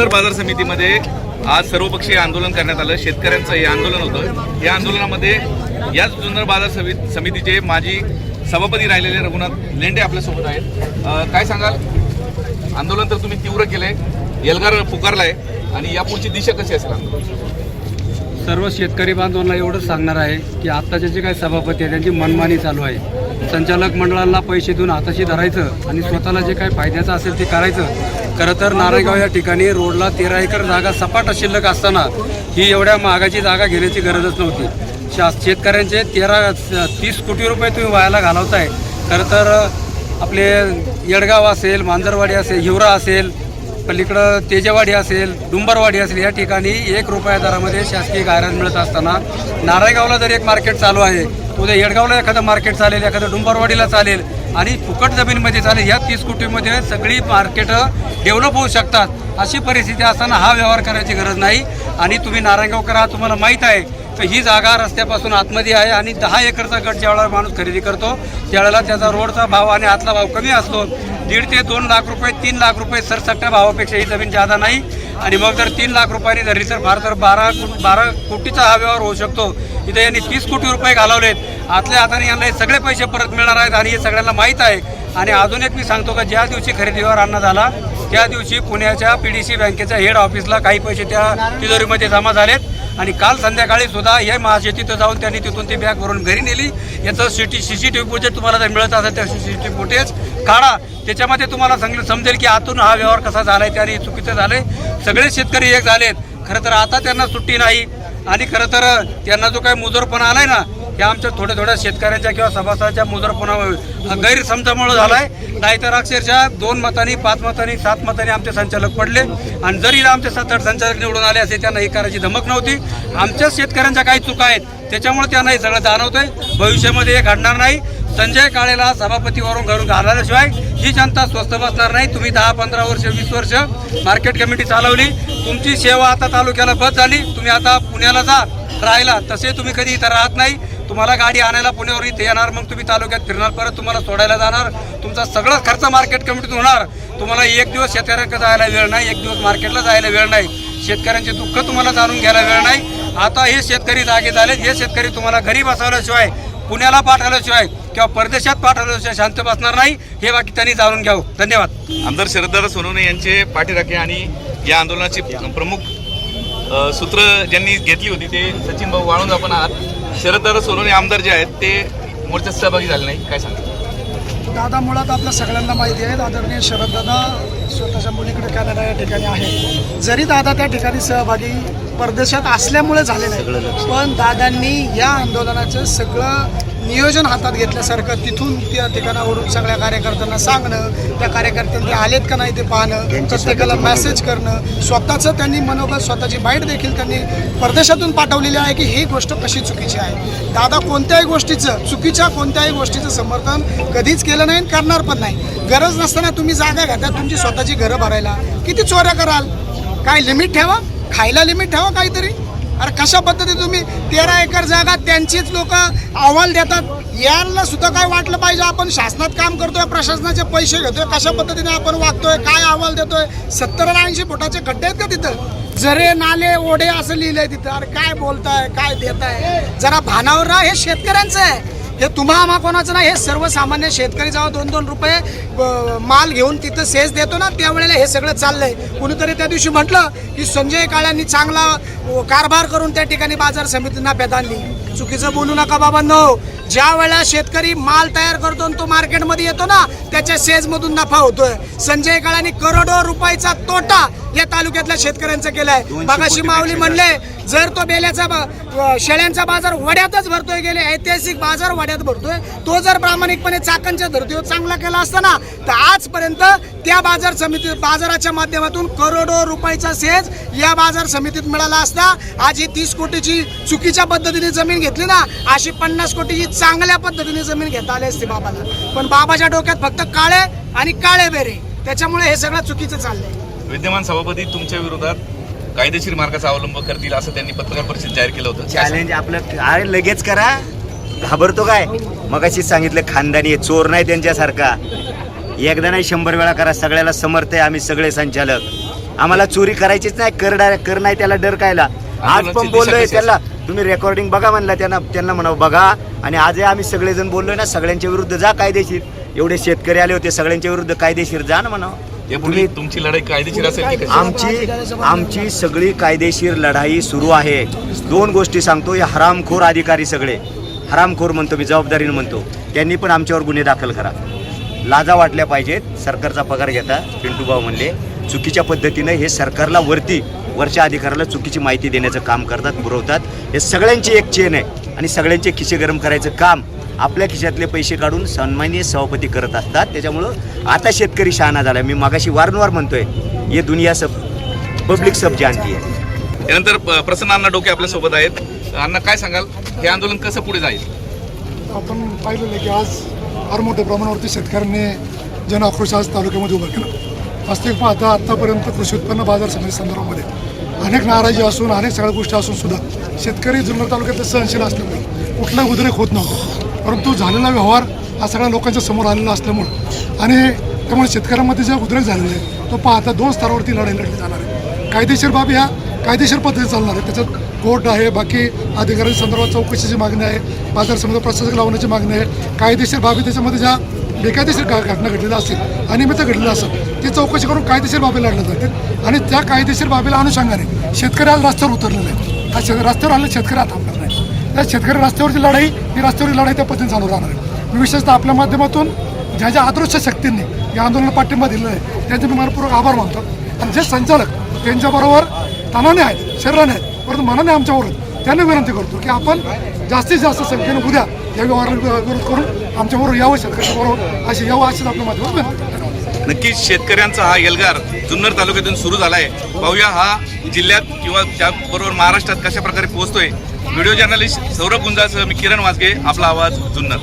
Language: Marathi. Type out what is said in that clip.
जुन्नर बाजार समितीमध्ये आज सर्वपक्षीय आंदोलन करण्यात आलं. शेतकऱ्यांचं हे आंदोलन होतं. या आंदोलनामध्ये याच जुन्नर बाजार सवि समितीचे माजी सभापती राहिलेले रघुनाथ लेंडे आपल्यासोबत आहेत. काय सांगाल? आंदोलन तर तुम्ही तीव्र केलंय. एल्गार पुकारलाय. आणि यापुढची दिशा कशी असेल आंदोलन? सर्व शेतकरी बांधवांना एवढंच सांगणार आहे की आत्ताचे जे काही सभापती आहे त्यांची मनमानी चालू आहे. संचालक मंडळाला पैसे देऊन हाताशी धरायचं आणि स्वतःला जे काही फायद्याचं असेल ते करायचं. खरं तर नारायणगाव या ठिकाणी रोडला तेरा एकर जागा सपाट शिल्लक असताना ही एवढ्या महागाची जागा घेण्याची गरजच नव्हती. शा शेतकऱ्यांचे तेरा तीस कोटी रुपये तुम्ही वायाला घालवताय. खरं तर आपले येडगाव असेल मांजरवाडी असेल हिवरा असेल पलीकडं तेजेवाडी असेल डुंबरवाडी असेल या ठिकाणी एक रुपया दरामध्ये शासकीय गायरान मिळत असताना नारायणगावला जर एक मार्केट चालू आहे उद्या येडगावला एखादं मार्केट चालेल एखादं डुंबरवाडीला चालेल आणि फुकट जमीनमध्ये चालेल या तीस कोटीमध्ये सगळी मार्केटं डेव्हलप होऊ शकतात. अशी परिस्थिती असताना हा व्यवहार करायची गरज नाही. आणि तुम्ही नारायणगावकर हा तुम्हाला माहीत आहे तर ही जागा रस्त्यापासून आतमध्ये आहे आणि दहा एकरचा गट ज्यावेळेला माणूस खरेदी करतो त्यावेळेला त्याचा रोडचा भाव आणि आतला भाव कमी असतो. दीड ते दोन लाख रुपये तीन लाख रुपये सरसकट्या भावापेक्षा ही जमीन जादा नाही. आणि मग जर तीन लाख रुपयांनी धरली तर फार तर बारा बारा कोटीचा हा व्यवहार होऊ शकतो. इथे यांनी तीस कोटी रुपये घालवलेत. आतल्या हाताने यांना हे सगळे पैसे परत मिळणार आहेत आणि हे सगळ्यांना माहीत आहे. आणि अजून एक मी सांगतो का ज्या दिवशी खरेदी व्यवहार आणण्यात झाला त्या दिवशी पुण्याच्या पी डी सी बँकेच्या हेड ऑफिसला काही पैसे त्या तिजोरीमध्ये जमा झालेत. आणि काल संध्याकाळी सुद्धा हे महाशेतीत जाऊन त्यांनी तिथून ती बॅग भरून घरी नेली. याचं city C C T V footage तुम्हाला जर मिळत असेल तर C C T V footage काढा. त्याच्यामध्ये तुम्हाला सांगलं समजेल की आतून हा व्यवहार कसा झालाय त्याने चुकीचं झालं आहे सगळे शेतकरी एक झालेत. खरं तर आता त्यांना सुट्टी नाही. आणि खरं तर त्यांना जो काही मुजोरपणा आला आहे ना या आमच्या थोड्या थोड्या शेतकऱ्यांच्या किंवा सभासदाच्या मुजोरपणा गैरसमजामुळे झालाय. नाहीतर अक्षरशः दोन मतांनी पाच मतांनी सात मतांनी आमचे संचालक पडले. आणि जरी आमचे सात आठ संचालक निवडून आले असे त्यांना हे करायची धमक नव्हती. आमच्याच शेतकऱ्यांच्या काही चुका आहेत त्याच्यामुळे त्यांना हे सगळं जाणवतंय. भविष्यामध्ये हे घडणार नाही. संजय काळेला सभापतीवरून घरून घालवल्याशिवाय ही जनता स्वस्त बसणार नाही. तुम्ही दहा पंधरा वर्ष वीस वर्ष मार्केट कमिटी चालवली. तुमची सेवा आता तालुक्याला बस झाली. तुम्ही आता पुण्याला जा राहिला तसे तुम्ही कधी इथं राहत नाही. तुम्हाला गाडी आणायला पुण्यावर इथे येणार मग तुम्ही तालुक्यात फिरणार परत तुम्हाला सोडायला जाणार. तुमचा सगळा खर्च मार्केट कमिटीतून होणार. तुम्हाला एक दिवस शेतकऱ्यांकडे जायला वेळ नाही एक दिवस मार्केटला जायला वेळ नाही. शेतकऱ्यांचे दुःख तुम्हाला जाणून घ्यायला वेळ नाही. आता हे शेतकरी जागे झालेत हे शेतकरी तुम्हाला घरी बसवल्याशिवाय पुण्याला पाठवल्याशिवाय किंवा परदेशात पाठवल्याशिवाय शांत बसणार नाही. हे बाकी त्यांनी जाणून घ्यावं. धन्यवाद. आमदार शरददादा सोनवणे यांचे पाठीराखे आणि या आंदोलनाची प्रमुख सूत्र ज्यांनी घेतली होती ते सचिन भाऊ वाळून आपण आहात. शरददादा सोनवणे आमदार जे आहेत ते मोर्चात सहभागी झाले नाही काय सांगता? दादा मुळात आपल्या सगळ्यांना माहिती आहे आदरणीय शरददादा स्वतःच्या मुलीकडे कॅनडा या ठिकाणी आहे. जरी दादा त्या ठिकाणी सहभागी परदेशात असल्यामुळे झाले नाही पण दादांनी या आंदोलनाचं सगळं नियोजन हातात घेतल्यासारखं तिथून त्या ठिकाणावरून सगळ्या कार्यकर्त्यांना सांगणं त्या कार्यकर्त्यांनी आलेत का नाही ते पाहणं प्रत्येकाला मेसेज करणं. स्वतःचं त्यांनी मनोगत स्वतःची बाईट देखील त्यांनी परदेशातून पाठवलेली आहे की ही गोष्ट कशी चुकीची आहे. दादा कोणत्याही गोष्टीचं चुकीच्या कोणत्याही गोष्टीचं समर्थन कधीच केलं नाही आणि करणार पण नाही. गरज नसताना तुम्ही जागा घेता तुमची स्वतःची घरं भरायला. किती चोऱ्या कराल? काय लिमिट ठेवा? खायला लिमिट ठेवा काहीतरी? कशा पद्धतीने तुम्ही तेरा एकर जागा त्यांचीच लोक अहवाल देतात? यांना सुद्धा काय वाटलं पाहिजे? आपण शासनात काम करतोय प्रशासनाचे पैसे घेतोय कशा पद्धतीने आपण वागतोय काय अहवाल देतोय? सत्तर ऐंशी फुटाचे खड्डे आहेत का तिथं? जरे नाले ओढे असं लिहिलंय तिथं. अरे काय बोलताय काय देताय? जरा भानावर राहा हे शेतकऱ्यांचं आहे. हे तुम्हा आम्हा कोणाचं नाही हे सर्वसामान्य शेतकरी जेव्हा दोन दोन रुपये माल घेऊन तिथं सेज देतो ना त्यावेळेला हे सगळं चाललंय. कुणीतरी त्या दिवशी म्हटलं की संजय काळ्यांनी चांगला कारभार करून त्या ठिकाणी बाजार समिती नफ्यात आणली चुकीचं बोलू नका बाबा बाबांनो. ज्या वेळेला शेतकरी माल तयार करतो आणि तो मार्केटमध्ये येतो ना त्याच्या सेजमधून नफा होतोय. संजय काळ्यांनी करोडो रुपयाचा तोटा या तालुक्यातल्या शेतकऱ्यांचं केलंय. मगाशी माऊली म्हणले जर तो बेल्याचा शेळ्यांचा बाजार वड्यातच भरतोय गेले ऐतिहासिक बाजार वड्यात भरतोय तो जर प्रामाणिकपणे चाकणच्या धर्तीवर चांगला केला असता ना तर आजपर्यंत त्या बाजार समिती बाजाराच्या माध्यमातून करोडो रुपयाचा सेज या बाजार समितीत मिळाला असता आज ही तीस कोटीची चुकीच्या पद्धतीने जमीन घेतली ना अशी पन्नास कोटीची चांगल्या पद्धतीने जमीन घेता आली असते बाबाला. पण बाबाच्या डोक्यात फक्त काळे आणि काळे बेरे. त्याच्यामुळे हे सगळं चुकीचं चाललंय. विद्यमान सभापती तुमच्या विरोधात कायदेशीर मार्गाचा अवलंब करतील असं त्यांनी पत्रकार परिषद जाहीर केलं होतं. चॅलेंज आपलं काय? लगेच करा. घाबरतो काय? मगाशीच सांगितलं खानदानी चोर नाही त्यांच्यासारखा. एकदा नाही शंभर वेळा करा. सगळ्याला समर्थ आहे आम्ही सगळे संचालक. आम्हाला चोरी करायचीच नाही. कर कर नाही त्याला डर कायला. आज पण बोललोय त्याला. तुम्ही रेकॉर्डिंग बघा म्हणला त्यांना. त्यांना म्हणावं बघा. आणि आजही आम्ही सगळेजण बोललोय ना सगळ्यांच्या विरुद्ध जा कायदेशीर. एवढे शेतकरी आले होते सगळ्यांच्या विरुद्ध कायदेशीर जा ना म्हणावं. यापुढे तुमची लढाई कायदेशीर असेल की कशी? आमची आमची सगळी कायदेशीर लढाई सुरू आहे. दोन गोष्टी सांगतो. या हरामखोर अधिकारी सगळे. हरामखोर म्हणतो मी जबाबदारीने म्हणतो. त्यांनी पण आमच्यावर गुन्हे दाखल करा. लाजा वाटल्या पाहिजेत. सरकारचा पगार घेता. पिंटू भाऊ म्हणले चुकीच्या पद्धतीनं हे सरकारला वरती वरच्या अधिकाऱ्याला चुकीची माहिती देण्याचं काम करतात पुरवतात. हे सगळ्यांची एक चेन आहे. आणि सगळ्यांचे खिसे गरम करायचं काम आपल्या खिशातले पैसे काढून सन्माननीय सभापती करत असतात. त्याच्यामुळं आता शेतकरी शहाणा झाला मी मागाशी वारंवार म्हणतोय हे दुनिया सब पब्लिक सब जानती आहे त्यानंतर प- प्रसन्न अण्णा डोके आपल्यासोबत आहेत. अण्णा काय सांगाल? हे आंदोलन कसं पुढे जाईल? आपण पाहिलेलं की आज फार मोठ्या प्रमाणावरती शेतकऱ्यांनी जन आक्रोश आज तालुक्यामध्ये उभा केला. वास्तविक पाहता आत्तापर्यंत कृषी उत्पन्न बाजार समिती संदर्भामध्ये अनेक नाराजी असून अनेक सगळ्या गोष्टी असून सुद्धा शेतकरी जुन्नर तालुक्यातले सहनशील असल्यामुळे कुठलाही उद्रेक होत नव्हता. परंतु झालेला व्यवहार हा सगळ्या लोकांच्या समोर आलेला असल्यामुळं. आणि त्यामुळे शेतकऱ्यांमध्ये जे उद्रेक झालेला आहे तो पाहता दोन स्तरावरती लढाई लढली जाणार आहे. कायदेशीर बाबी ह्या कायदेशीर पद्धतीने चालणार आहे त्याच्यात कोर्ट आहे बाकी अधिकाऱ्यांच्या संदर्भात चौकशीची मागणी आहे बाजार समुद्र प्रशासक लावण्याची मागणी आहे. कायदेशीर बाबी त्याच्यामध्ये ज्या बेकायदेशीर घटना घडलेल्या असतील अनियमित घडलेल्या असतात ती चौकशी करून कायदेशीर बाबी लढल्या जातील. आणि त्या कायदेशीर बाबीला अनुषंगाने शेतकऱ्याला रस्त्यावर उतरलेलं आहे हा रस्त्यावर आले शेतकरी आता त्या शेतकरी रस्त्यावरची लढाई ही रस्त्यावरची लढाई त्या पद्धतीने चालू राहणार आहे. मी विशेषतः आपल्या माध्यमातून ज्या ज्या आदर्श शक्तींनी या आंदोलनाला पाठिंबा दिलेला आहे त्यांचे मी मनपूर्वक आभार मानतो. आणि जे संचालक त्यांच्याबरोबर तनाने आहेत शरीराने आहेत परंतु मनाने आमच्यावर त्यांना विनंती करतो की आपण जास्तीत जास्त संख्येने उद्या या व्यवहाराला विरोध करून आमच्याबरोबर यावं शेतकऱ्यांबरोबर अशी यावं असेच आपल्या माध्यमातून विनंती. नक्कीच शेतकऱ्यांचा हा एल्गार जुन्नर तालुक्यातून सुरू झालाय. पाहूया हा जिल्ह्यात किंवा त्याबरोबर महाराष्ट्रात कशा प्रकारे पोहोचतोय. व्हिडिओ जर्नलिस्ट सौरभ गुंजासह मी किरण वाजगे आपला आवाज जुन्नर.